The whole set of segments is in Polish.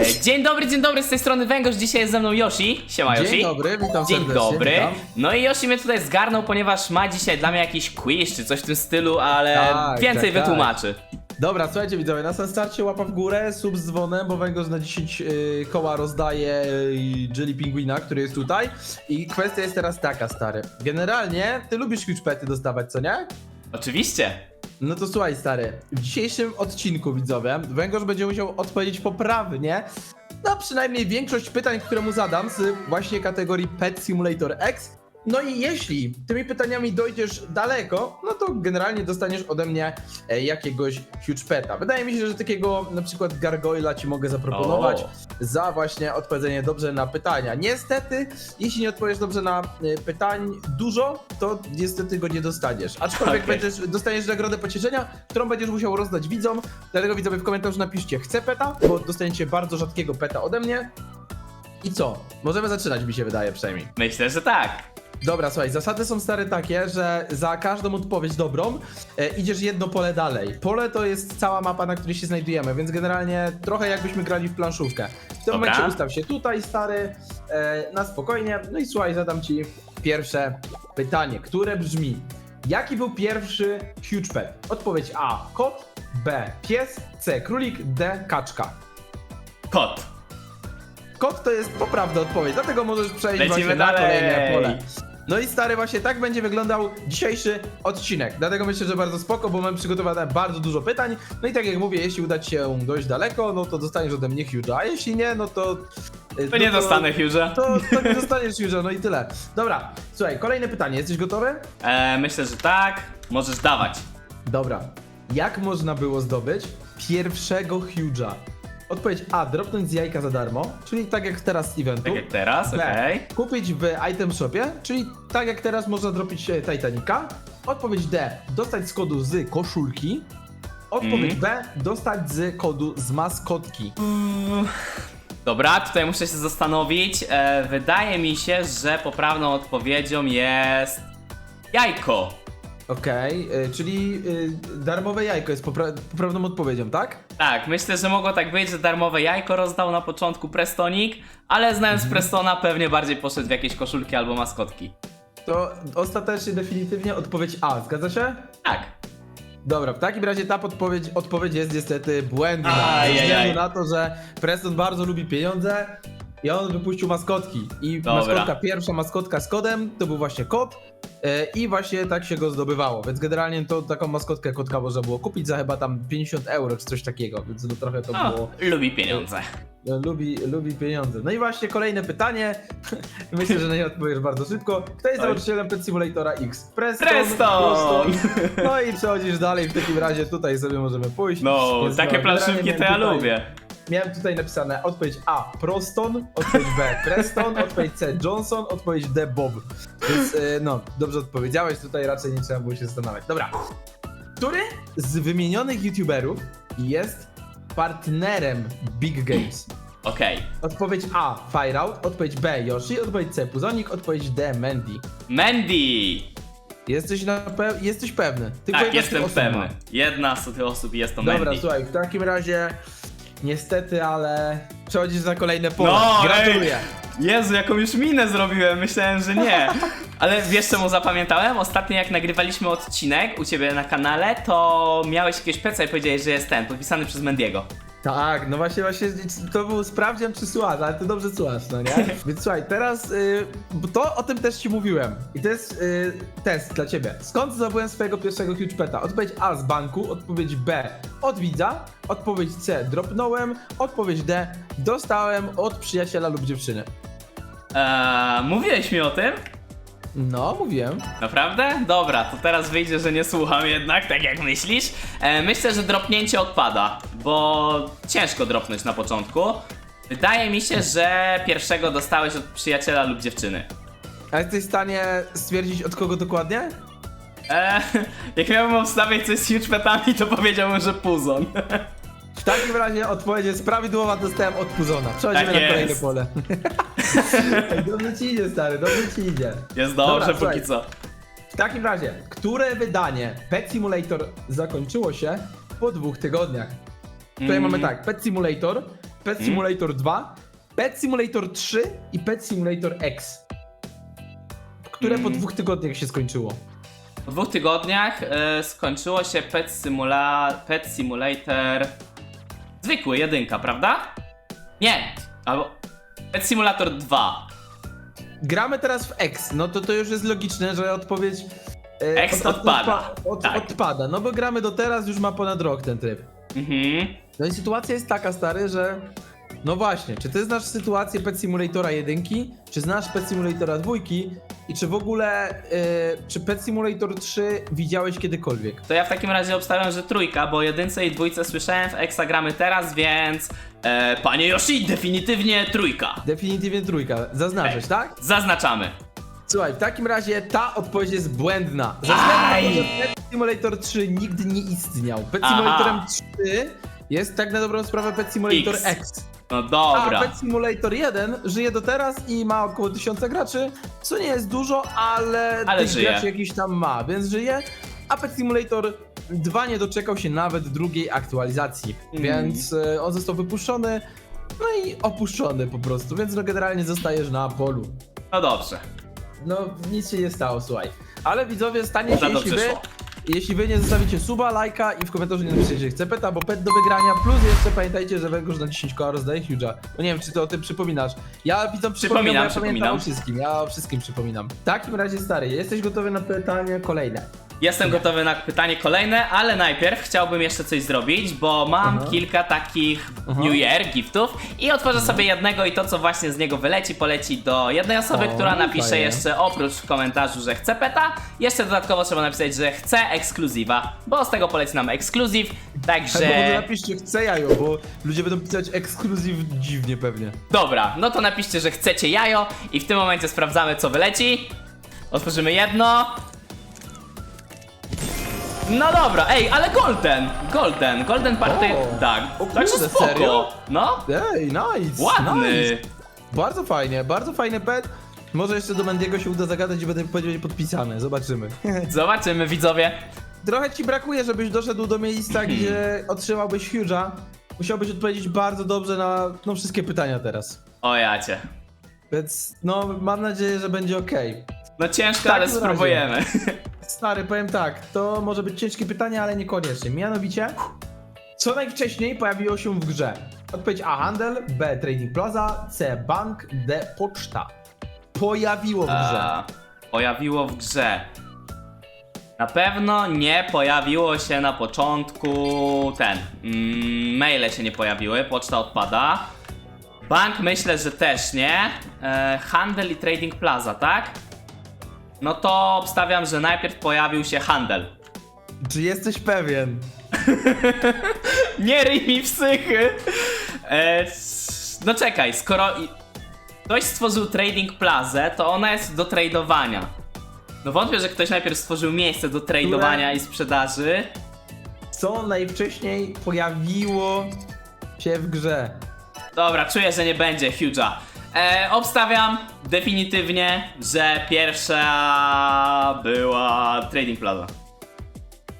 E, dzień dobry, dzień dobry, z tej strony Węgorz, dzisiaj jest ze mną Yoshi. Siema Yoshi. Dzień dobry, witam Dzień serdecznie. dobry. Witam. No i Yoshi mnie tutaj zgarnął, ponieważ ma dzisiaj dla mnie jakiś quiz czy coś w tym stylu, ale Tak, więcej tak, tak. wytłumaczy. Dobra, słuchajcie widzowie, na samym starcie łapa w górę, sub z dzwonem, bo Węgorz na 10 y, koła rozdaje y, Jelly Pingwina, który jest tutaj. I kwestia jest teraz taka, stary. Generalnie, ty lubisz huge pety dostawać, co nie? Oczywiście. No to słuchaj, stary, w dzisiejszym odcinku, widzowie, Węgorz będzie musiał odpowiedzieć poprawnie na przynajmniej większość pytań, które mu zadam z właśnie kategorii Pet Simulator X. No i jeśli tymi pytaniami dojdziesz daleko, no to generalnie dostaniesz ode mnie e, jakiegoś huge peta. Wydaje mi się, że takiego na przykład gargoyla ci mogę zaproponować za właśnie odpowiedzenie dobrze na pytania. Niestety, jeśli nie odpowiesz dobrze na e, pytań dużo, to niestety go nie dostaniesz. Aczkolwiek Okej. będziesz, dostaniesz nagrodę pocieszenia, którą będziesz musiał rozdać widzom. Dlatego widzowie w komentarzu napiszcie chcę peta, bo dostaniecie bardzo rzadkiego peta ode mnie. I co? Możemy zaczynać, mi się wydaje przynajmniej. Myślę, że tak. Dobra, słuchaj, zasady są stare takie, że za każdą odpowiedź dobrą e, idziesz jedno pole dalej. Pole to jest cała mapa, na której się znajdujemy, więc generalnie trochę jakbyśmy grali w planszówkę. W tym Dobra. momencie ustaw się tutaj, stary, e, na spokojnie. No i słuchaj, zadam ci pierwsze pytanie, które brzmi: Jaki był pierwszy huge pet? Odpowiedź A: kot, B: pies, C: królik, D: kaczka. Kot. Kot to jest poprawna odpowiedź, dlatego możesz przejść Lecimy właśnie na dalej. kolejne pole. No i stary, właśnie tak będzie wyglądał dzisiejszy odcinek. Dlatego myślę, że bardzo spoko, bo mam przygotowane bardzo dużo pytań. No i tak jak mówię, jeśli uda ci się dojść daleko, no to dostaniesz ode mnie huge'a, a jeśli nie, no to... y, To nie dostanę Hughes'a. To, to nie dostaniesz huge'a, no i tyle. Dobra, słuchaj, kolejne pytanie. Jesteś gotowy? E, myślę, że tak. Możesz dawać. Dobra. Jak można było zdobyć pierwszego huge'a? Odpowiedź A. Dropnąć z jajka za darmo, czyli tak jak teraz z eventu. Tak jak teraz, B. okej. Kupić w item shopie, czyli tak jak teraz można dropić e, Titanica. Odpowiedź D. Dostać z kodu z koszulki. Odpowiedź Mhm. B. Dostać z kodu z maskotki. Dobra, tutaj muszę się zastanowić. E, wydaje mi się, że poprawną odpowiedzią jest jajko. Okej, y, czyli y, darmowe jajko jest popra poprawną odpowiedzią, tak? Tak, myślę, że mogło tak być, że darmowe jajko rozdał na początku Prestonik, ale znając Mhm. Prestona pewnie bardziej poszedł w jakieś koszulki albo maskotki. To ostatecznie, definitywnie odpowiedź A. Zgadza się? Tak. Dobra, w takim razie ta podpowiedź, odpowiedź jest niestety błędna. Ajajaj. Ze względu na to, że Preston bardzo lubi pieniądze i on wypuścił maskotki. I Dobra. maskotka, pierwsza maskotka z kodem to był właśnie kot e, i właśnie tak się go zdobywało. Więc generalnie to taką maskotkę kotka można było kupić za chyba tam 50 euro czy coś takiego, więc no trochę to No, było... lubi pieniądze. No, lubi, lubi pieniądze. No i właśnie kolejne pytanie. Myślę, że na nie odpowiesz bardzo szybko. Kto jest Oj. założycielem Pet Simulatora X? Preston. Preston! No i przechodzisz dalej, w takim razie tutaj sobie możemy pójść. No, Więc takie no, planszówki to generalnie ja tutaj- lubię. Miałem tutaj napisane odpowiedź A. Proston, odpowiedź B. Preston, odpowiedź C. Johnson, odpowiedź D. Bob. Więc y, no, dobrze odpowiedziałeś, tutaj raczej nie trzeba było się zastanawiać. Dobra. Który z wymienionych YouTuberów jest partnerem Big Games? Okej. Odpowiedź A. Fireout, odpowiedź B. Yoshi, odpowiedź C. Puzonik, odpowiedź D. Mandy. Mandy! Jesteś, na pe- jesteś pewny? Tylko Tak, jedna z tych jestem osób ma. pewny. Jedna z tych osób jest to Dobra, Mandy. słuchaj, w takim razie niestety, ale przechodzisz na kolejne pole. No, Gratuluję. ej! Jezu, jaką już minę zrobiłem, myślałem, że nie. Ale wiesz czemu zapamiętałem? Ostatnio jak nagrywaliśmy odcinek u ciebie na kanale, to miałeś jakiegoś peca i powiedziałeś, że jest ten, podpisany przez Mendiego. Tak, no właśnie, właśnie to był sprawdzian czy słuchasz, ale ty dobrze słuchasz, no nie? Więc słuchaj, teraz, y, bo to o tym też ci mówiłem i to jest y, test dla ciebie. Skąd zdobyłem swojego pierwszego huge peta? Odpowiedź A z banku, odpowiedź B od widza, odpowiedź C dropnąłem, odpowiedź D dostałem od przyjaciela lub dziewczyny. Eee, mówiłeś mi o tym? No, mówiłem. Naprawdę? Dobra, to teraz wyjdzie, że nie słucham jednak, tak jak myślisz. E, myślę, że dropnięcie odpada, bo ciężko dropnąć na początku. Wydaje mi się, że pierwszego dostałeś od przyjaciela lub dziewczyny. A jesteś w stanie stwierdzić od kogo dokładnie? E, jak miałbym obstawiać coś z huge petami, to powiedziałbym, że Puzon. W takim razie odpowiedź jest prawidłowa, dostałem od Puzona. Przechodzimy Tak na jest. kolejne pole. Ej, dobrze ci idzie, stary, dobrze ci idzie. Jest dobrze Dobra, póki słuchaj. co. W takim razie, które wydanie Pet Simulator zakończyło się po dwóch tygodniach? Tutaj Mm. mamy tak, Pet Simulator Pet Hmm? Simulator 2, Pet Simulator 3 i Pet Simulator X. Które po Mm. dwóch tygodniach się skończyło. Po dwóch tygodniach e, skończyło się Pet, Simula Pet Simulator zwykły, jedynka, prawda? Nie, albo Pet Simulator 2. Gramy teraz w X, no to to już jest logiczne, że odpowiedź... e, X odpada. odpa- Od, Tak. Odpada, no bo gramy do teraz, już ma ponad rok ten tryb. Mhm. No i sytuacja jest taka, stary, że... No właśnie, czy ty znasz sytuację Pet Simulatora 1, czy znasz Pet Simulatora 2 i czy w ogóle, e, czy Pet Simulator 3 widziałeś kiedykolwiek? To ja w takim razie obstawiam, że trójka, bo jedynce i dwójce słyszałem, w Exa gramy teraz, więc e, panie Yoshi, definitywnie trójka. Definitywnie trójka, zaznaczysz, tak? Zaznaczamy. Słuchaj, w takim razie ta odpowiedź jest błędna. Ze względu na to, Aj! że Pet Simulator 3 nigdy nie istniał. Pet Aha. Simulatorem 3 jest tak na dobrą sprawę Pet Simulator X. X. No A dobra. Pet Simulator 1 żyje do teraz i ma około 1000 graczy, co nie jest dużo, ale, Ale tych żyje. graczy jakiś tam ma, więc żyje. A Pet Simulator 2 nie doczekał się nawet drugiej aktualizacji, Mm. więc e, on został wypuszczony, no i opuszczony po prostu, więc no generalnie zostajesz na polu. No dobrze. No, nic się nie stało, słuchaj. Ale widzowie, stanie Za się, jeśli wy. Jeśli wy nie zostawicie suba, lajka i w komentarzu nie napiszecie, że chce peta, bo pet do wygrania, plus jeszcze pamiętajcie, że węgorz na 10 koła rozdaje huge'a. No nie wiem, czy ty o tym przypominasz. Ja widzom przypominam, ja przypominam. o wszystkim, ja o wszystkim przypominam. W takim razie, stary, jesteś gotowy na pytanie kolejne? Jestem gotowy na pytanie kolejne, ale najpierw chciałbym jeszcze coś zrobić, bo mam Aha. kilka takich. New Year giftów i otworzę sobie jednego i to co właśnie z niego wyleci, poleci do jednej osoby, O, która napisze fajnie. jeszcze oprócz w komentarzu, że chce peta, jeszcze dodatkowo trzeba napisać, że chce ekskluzywa, bo z tego poleci nam ekskluzyw, Albo także... może napiszcie, chcę jajo, bo ludzie będą pisać ekskluzyw dziwnie pewnie. Dobra, no to napiszcie, że chcecie jajo i w tym momencie sprawdzamy co wyleci. Otworzymy jedno. No dobra, ej, ale golden! Golden, golden party. O, tak, o także kurde, spoko. serio? No, Ej, nice! ładny. Nice. Bardzo fajnie, bardzo fajny pet. Może jeszcze do Mendiego się uda zagadać i będę powiedział podpisane, zobaczymy. Zobaczymy widzowie. Trochę ci brakuje, żebyś doszedł do miejsca, Hmm. gdzie otrzymałbyś Huge'a. Musiałbyś odpowiedzieć bardzo dobrze na no, wszystkie pytania teraz. O jacie. Więc no, mam nadzieję, że będzie ok. No ciężko, W ale takim spróbujemy. Stary, powiem tak, to może być ciężkie pytanie, ale niekoniecznie. Mianowicie, co najwcześniej pojawiło się w grze? Odpowiedź A. Handel, B. Trading Plaza, C. Bank, D. Poczta. Pojawiło w grze. A, pojawiło w grze. Na pewno nie pojawiło się na początku ten. Mm, maile się nie pojawiły, poczta odpada. Bank myślę, że też nie. E, handel i Trading Plaza, tak? No to obstawiam, że najpierw pojawił się handel. Czy jesteś pewien? Nie ryj mi psychy! E, s- no czekaj, skoro i- ktoś stworzył Trading Plazę, to ona jest do tradowania. No wątpię, że ktoś najpierw stworzył miejsce do tradowania i sprzedaży. Co najwcześniej pojawiło się w grze? Dobra, czuję, że nie będzie Huge'a. E, obstawiam definitywnie, że pierwsza była Trading Plaza.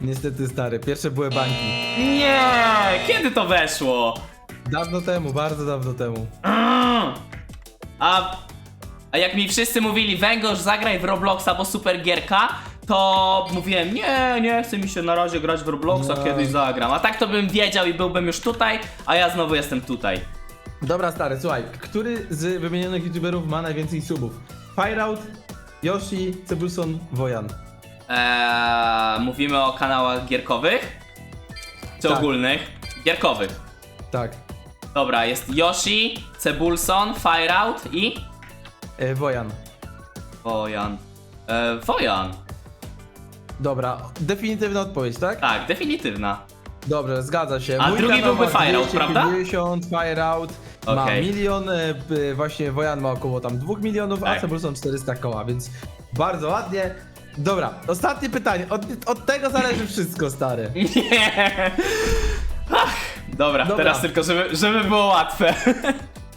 Niestety stary, pierwsze były banki. Nie! Kiedy to weszło? Dawno temu, bardzo dawno temu. Mm. A, a jak mi wszyscy mówili, węgorz zagraj w Robloxa, bo super gierka, to mówiłem, nie, nie chce mi się na razie grać w Robloxa, No. kiedyś zagram. A tak to bym wiedział i byłbym już tutaj, a ja znowu jestem tutaj. Dobra stary, słuchaj, który z wymienionych youtuberów ma najwięcej subów? Fireout, Yoshi, Cebulson, Wojan. Eee, mówimy o kanałach gierkowych? Czy Tak. ogólnych? Gierkowych. Tak, Dobra, jest Yoshi, Cebulson, Fireout i... e, Wojan. Wojan. Eee, Wojan. Dobra, definitywna odpowiedź, tak? Tak, definitywna. Dobrze, zgadza się. A drugi kanał byłby ma Fireout, prawda? 250, Fireout ma Okej. milion, e, b- właśnie Wojan ma około tam 2 milionów, a Tak. Cebulson 400 koła, więc bardzo ładnie. Dobra, ostatnie pytanie. Od, od tego zależy wszystko, stary. Nie. Ach, dobra, Dobra. teraz tylko, żeby, żeby było łatwe.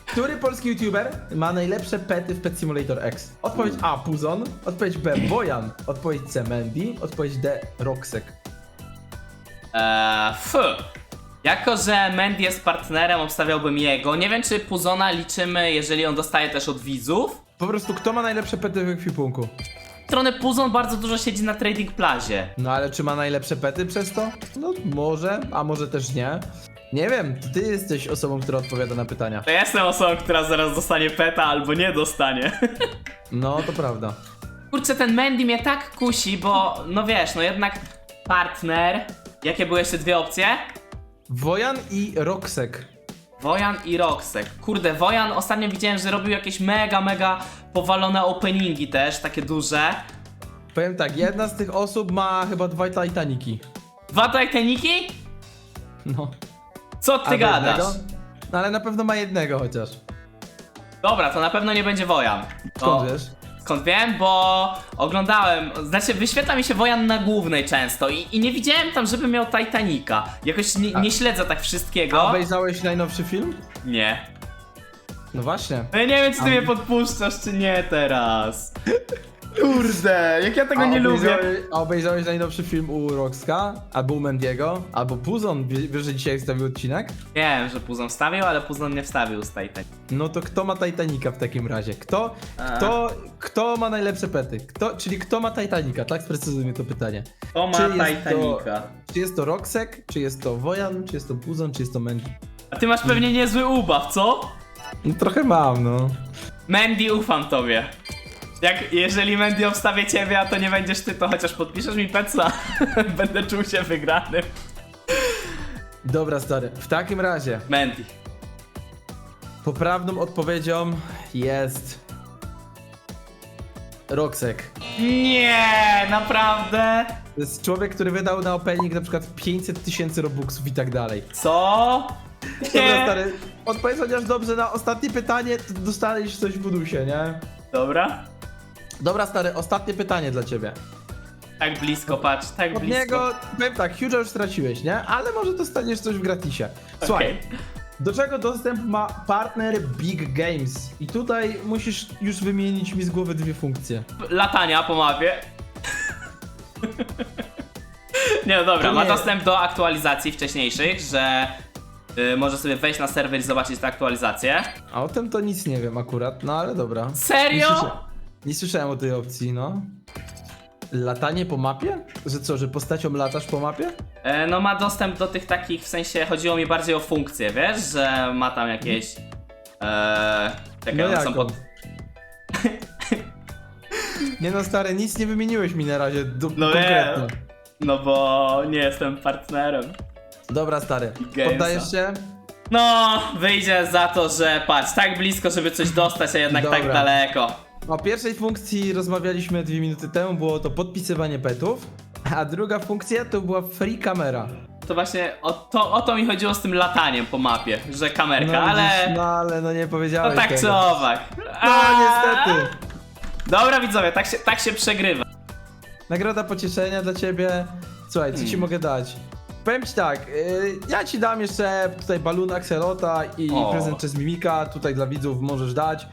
Który polski youtuber ma najlepsze pety w Pet Simulator X? Odpowiedź A. Puzon, odpowiedź B. Bojan, odpowiedź C. Mandy, odpowiedź D. Roxek. Eee, f. Jako, że Mandy jest partnerem, obstawiałbym jego. Nie wiem, czy Puzona liczymy, jeżeli on dostaje też od widzów. Po prostu kto ma najlepsze pety w ekwipunku? Z strony Puzon bardzo dużo siedzi na Trading Plazie. No ale czy ma najlepsze pety przez to? No może, a może też nie. Nie wiem, to ty jesteś osobą, która odpowiada na pytania. To ja jestem osobą, która zaraz dostanie peta albo nie dostanie. No, to prawda. Kurczę, ten Mandy mnie tak kusi, bo no wiesz, no jednak partner. Jakie były jeszcze dwie opcje? Wojan i Roxek. Wojan i Roxek. Kurde, Wojan ostatnio widziałem, że robił jakieś mega, mega powalone openingi też, takie duże. Powiem tak, jedna z tych osób ma chyba dwa Titaniki. Dwa Titaniki? No. Co ty Albo gadasz? jednego? No ale na pewno ma jednego chociaż. Dobra, to na pewno nie będzie Wojan. To- Skąd wiesz? Skąd wiem? Bo oglądałem, znaczy wyświetla mi się Wojan na głównej często i, i nie widziałem tam, żeby miał Titanica. Jakoś nie, A- nie śledzę tak A wszystkiego. obejrzałeś najnowszy film? Nie. No właśnie. No ja nie wiem, czy ty A- mnie podpuszczasz, czy nie teraz. Kurde, jak ja tego A nie lubię. A obejrzałeś najnowszy film u Roxka? Albo u Mendiego? Albo Puzon? Wie- Wiesz, że dzisiaj wstawił odcinek? Wiem, że Puzon wstawił, ale Puzon nie wstawił z Titan. No to kto ma Titanica w takim razie? Kto, A. kto, kto ma najlepsze pety? Kto, czyli kto ma Titanica? Tak sprecyzujmy to pytanie. To ma Czy jest Titanica. Czy jest to Roxek? Czy jest to Wojan? Czy jest to Puzon? Czy jest to Mendy? A ty masz pewnie niezły ubaw, co? No trochę mam, no. Mandy, ufam tobie. Jak, jeżeli Mandy obstawię ciebie, a to nie będziesz ty, to chociaż podpiszesz mi peca. Będę czuł się wygrany. Dobra, stary. W takim razie Mandy. poprawną odpowiedzią jest... Roxek. Nie, naprawdę? To jest człowiek, który wydał na opening na przykład 500 tysięcy robuxów i tak dalej. Co? Dobra, Nie. stary, odpowiedz chociaż dobrze na ostatnie pytanie, to dostaniesz coś w bonusie, nie? Dobra. Dobra, stary, ostatnie pytanie dla ciebie. Tak blisko, patrz, tak Od blisko. niego, powiem tak, Huge'a już straciłeś, nie? Ale może dostaniesz coś w gratisie. Słuchaj, Okej. do czego dostęp ma partner Big Games? I tutaj musisz już wymienić mi z głowy dwie funkcje. Latania po mapie. Nie, no dobra, To ma nie. dostęp do aktualizacji wcześniejszych, że y, może sobie wejść na serwer i zobaczyć te aktualizacje. A o tym to nic nie wiem akurat, no ale dobra. Serio? słysza... nie słyszałem o tej opcji, no. Latanie po mapie? Że co, że postacią latasz po mapie? E, no ma dostęp do tych takich, w sensie chodziło mi bardziej o funkcje, wiesz, że ma tam jakieś... E, czekaj, No one są pod... Nie no stary, nic nie wymieniłeś mi na razie do, No konkretnie. wiem. No bo nie jestem partnerem. Dobra stary, Gamesa. poddajesz się? No, wyjdzie za to, że patrz, tak blisko, żeby coś dostać, a jednak tak Dobra. daleko. O pierwszej funkcji rozmawialiśmy dwie minuty temu, było to podpisywanie petów, a druga funkcja to była free kamera. To właśnie o to, o to mi chodziło z tym lataniem po mapie, że kamerka, no, ale... widzisz, No ale no nie No powiedziałeś tak tego. czy owak. No A! niestety. Dobra widzowie, tak się, tak się przegrywa. Nagroda pocieszenia dla ciebie. Słuchaj, co ci Hmm. mogę dać? Powiem ci tak, yy, ja ci dam jeszcze tutaj balun Axelota i O. prezent przez Mimika, tutaj dla widzów możesz dać.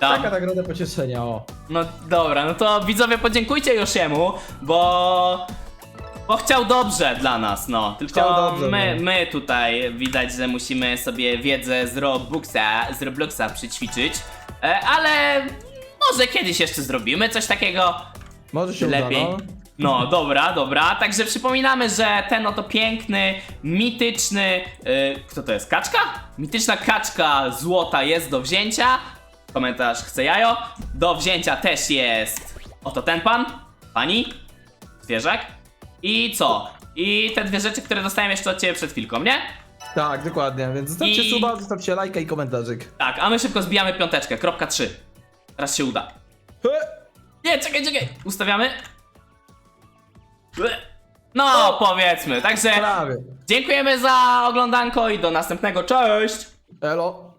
Taka nagroda pocieszenia, o. No dobra, no to widzowie podziękujcie Josiemu, bo... Bo chciał dobrze dla nas, no. Tylko Chciał dobrze, my, no. my tutaj widać, że musimy sobie wiedzę z Robloxa, z Robloxa przyćwiczyć. E, ale może kiedyś jeszcze zrobimy coś takiego. Może się Lepiej. uda, no. No, dobra, dobra. Także przypominamy, że ten oto piękny, mityczny. Yy, kto to jest? Kaczka? Mityczna kaczka złota jest do wzięcia. Komentarz chce jajo. Do wzięcia też jest. Oto ten pan. Pani. Zwierzak. I co? I te dwie rzeczy, które dostałem jeszcze od ciebie przed chwilką, nie? Tak, dokładnie, więc zostawcie I- suba, zostawcie lajka i komentarzyk. Tak, a my szybko zbijamy piąteczkę. Kropka 3. Teraz się uda. He! Nie, czekaj, czekaj. Ustawiamy. No, powiedzmy. Także Prawie. dziękujemy za oglądanko i do następnego. Cześć! Elo.